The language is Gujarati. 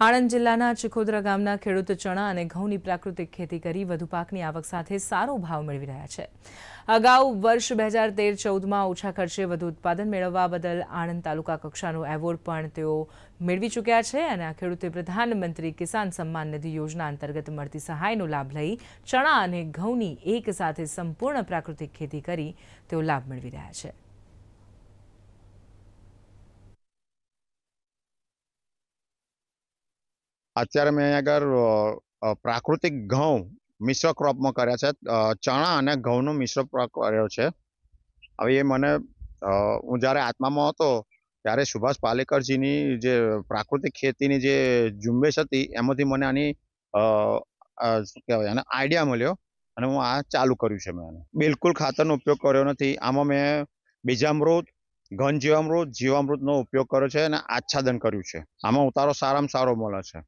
આણંદ જિલ્લાના ચિખોદરા ગામના ખેડૂત ચણા અને ઘઉંની પ્રાકૃતિક ખેતી કરી વધુ પાકની આવક સાથે સારો ભાવ મેળવી રહ્યા છે. અગાઉ વર્ષ બે હજાર તેર ચૌદમાં ઓછા ખર્ચે વધુ ઉત્પાદન મેળવવા બદલ આણંદ તાલુકા કક્ષાનો એવોર્ડ પણ તેઓ મેળવી ચૂક્યા છે અને આ ખેડૂતે પ્રધાનમંત્રી કિસાન સન્માન નિધિ યોજના અંતર્ગત મળતી સહાયનો લાભ લઈ ચણા અને ઘઉંની એક સાથે સંપૂર્ણ પ્રાકૃતિક ખેતી કરી તેઓ લાભ મેળવી રહ્યા છે. અત્યારે મેં આગળ પ્રાકૃતિક ઘઉં મિશ્ર ક્રોપમાં કર્યા છે. ચણા અને ઘઉંનો મિશ્ર કર્યો છે. હવે એ મને હું જ્યારે આત્મામાં હતો, ત્યારે સુભાષ પાલેકરજીની જે પ્રાકૃતિક ખેતીની જે ઝુંબેશ હતી, એમાંથી મને આની કહેવાય, એને આઈડિયા મળ્યો અને હું આ ચાલુ કર્યું છે મેં બિલકુલ ખાતરનો ઉપયોગ કર્યો નથી. આમાં મેં બીજામૃત ઘન જીવામૃત જીવામૃતનો ઉપયોગ કર્યો છે અને આચ્છાદન કર્યું છે. આમાં ઉતારો સારામાં સારો મળે છે.